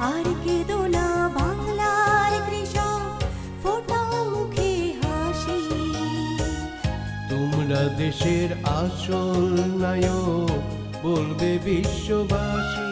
আর কেঁদো না বাংলার কৃষক ফোটাও মুখে হাসি। তোমরা দেশের আসল নায়ক বলবে বিশ্ববাসী।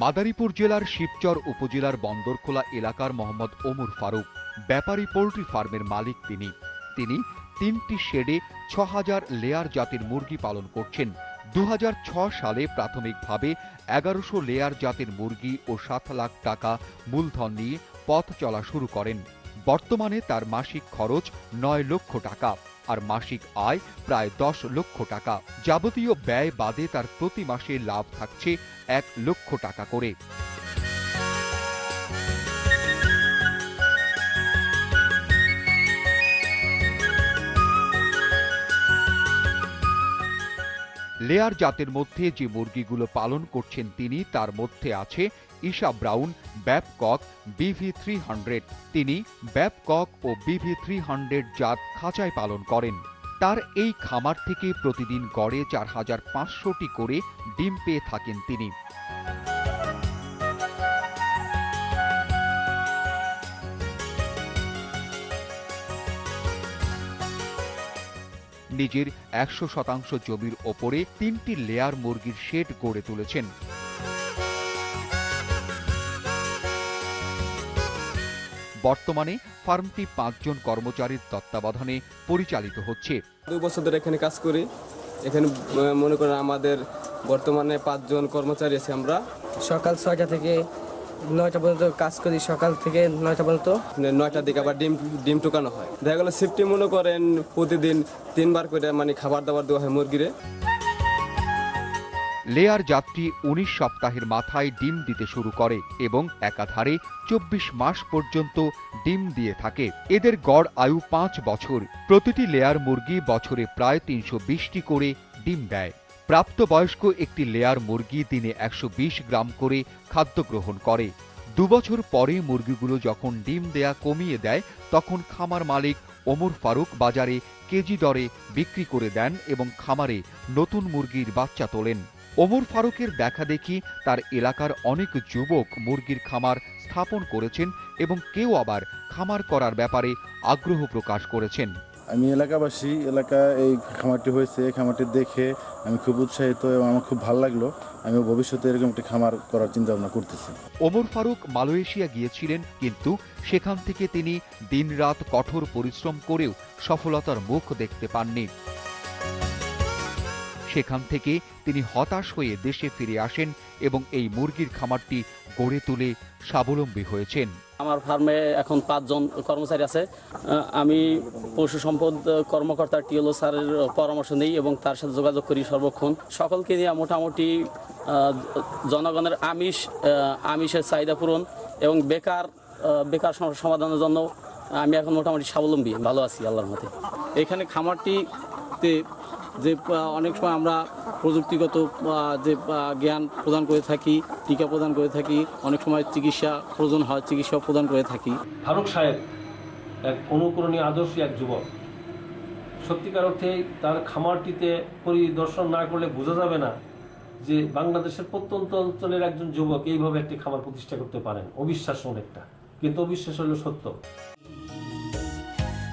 মাদারীপুর জেলার শিবচর উপজেলার বন্দরখোলা এলাকার মোহাম্মদ ওমর ফারুক ব্যাপারী পোল্ট্রি ফার্মের মালিক তিনি। তিনি তিনটি শেডে ছ হাজার লেয়ার জাতের মুরগি পালন করছেন। দু সালে প্রাথমিকভাবে এগারোশো লেয়ার জাতের মুরগি ও সাত লাখ টাকা মূলধন নিয়ে পথ চলা শুরু করেন। বর্তমানে তার মাসিক খরচ নয় লক্ষ টাকা আর মাসিক আয় প্রায় দশ লক্ষ টাকা। যাবতীয় ব্যয় বাদে তার প্রতি মাসে লাভ থাকছে এক লক্ষ টাকা করে। লেয়ার জাতের মধ্যে যে মুরগিগুলো পালন করছেন তিনি, তার মধ্যে আছে ঈশা ব্রাউন, ব্যাপকক, বিভি থ্রি হান্ড্রেড। তিনি ব্যাপকক ও বিভি থ্রি হান্ড্রেড জাত খাঁচায় পালন করেন। তার এই খামার থেকে প্রতিদিন গড়ে চার হাজার পাঁচশোটি করে ডিম পেয়ে থাকেন তিনি। নিজের একশো শতাংশ জমির ওপরে তিনটি লেয়ার মুরগির শেড গড়ে তুলেছেন। বর্তমানে ফার্মটি পাঁচজন কর্মচারীর তত্ত্বাবধানে পরিচালিত হচ্ছে। দুই বছর ধরে এখানে কাজ করি। এখানে মনে করেন আমাদের বর্তমানে পাঁচজন কর্মচারী আছে আমরা। সকাল ছয়টা থেকে নয়টা পর্যন্ত কাজ করি সকাল থেকে নয়টা পর্যন্ত। মানে নয়টার দিকে আবার ডিম ডিম টুকানো হয়। দেখা গেলো শিফটি মনে করেন প্রতিদিন তিনবার করে মানে খাবার দাবার দেওয়া হয় মুরগিরে। লেয়ার জাতটি উনিশ সপ্তাহের মাথায় ডিম দিতে শুরু করে এবং একাধারে চব্বিশ মাস পর্যন্ত ডিম দিয়ে থাকে। এদের গড় আয়ু পাঁচ বছর। প্রতিটি লেয়ার মুরগি বছরে প্রায় তিনশো বিশটি করে ডিম দেয়। প্রাপ্তবয়স্ক একটি লেয়ার মুরগি দিনে একশো বিশ গ্রাম করে খাদ্য গ্রহণ করে। দুবছর পরে মুরগিগুলো যখন ডিম দেয়া কমিয়ে দেয়, তখন খামার মালিক ওমর ফারুক বাজারে কেজি দরে বিক্রি করে দেন এবং খামারে নতুন মুরগির বাচ্চা তোলেন। ওমর ফারুকের দেখা দেখি তার এলাকার অনেক যুবক মুরগির খামার স্থাপন করেছেন এবং কেউ আবার খামার করার ব্যাপারে আগ্রহ প্রকাশ করেছেন। আমি এলাকাবাসী, এলাকা এই খামারটি হয়েছে, এই খামারটি দেখে আমি খুব উৎসাহিত এবং আমার খুব ভালো লাগল। আমি ভবিষ্যতে এরকম একটি খামার করার চিন্তা ভাবনা করতেছি। ওমর ফারুক মালয়েশিয়া গিয়েছিলেন, কিন্তু সেখান থেকে তিনি দিনরাত কঠোর পরিশ্রম করেও সফলতার মুখ দেখতে পাননি। সেখান থেকে তিনি হতাশ হয়ে দেশে ফিরে আসেন এবং এই মুরগির খামারটি গড়ে তুলে স্বাবলম্বী হয়েছেন। আমার ফার্মে এখন পাঁচজন কর্মচারী আছে। আমি পশু সম্পদ কর্মকর্তা টিওলো স্যারের পরামর্শ নিই এবং তার সাথে যোগাযোগ করি সর্বক্ষণ। সকলকে নিয়ে মোটামুটি জনগণের আমিষ আমিষের চাহিদা পূরণ এবং বেকার বেকার সমস্যা সমাধানের জন্য আমি এখন মোটামুটি স্বাবলম্বী, ভালো আছি আল্লাহর মতে এখানে খামারটিতে যে অনেক সময় আমরা প্রযুক্তিগত যে জ্ঞান প্রদান করে থাকি, টিকা প্রদান করে থাকি, অনেক সময় চিকিৎসা প্রয়োজন হয় চিকিৎসা প্রদান করে থাকি। ফারুক সাহেব, এক অনুকরণীয় আদর্শী এক যুবক। সত্যিকার অর্থে তার খামারটিতে পরিদর্শন না করলে বোঝা যাবে না যে বাংলাদেশের প্রত্যন্ত অঞ্চলের একজন যুবক এইভাবে একটি খামার প্রতিষ্ঠা করতে পারেন। অবিশ্বাস অনেকটা, কিন্তু অবিশ্বাস হলো সত্য।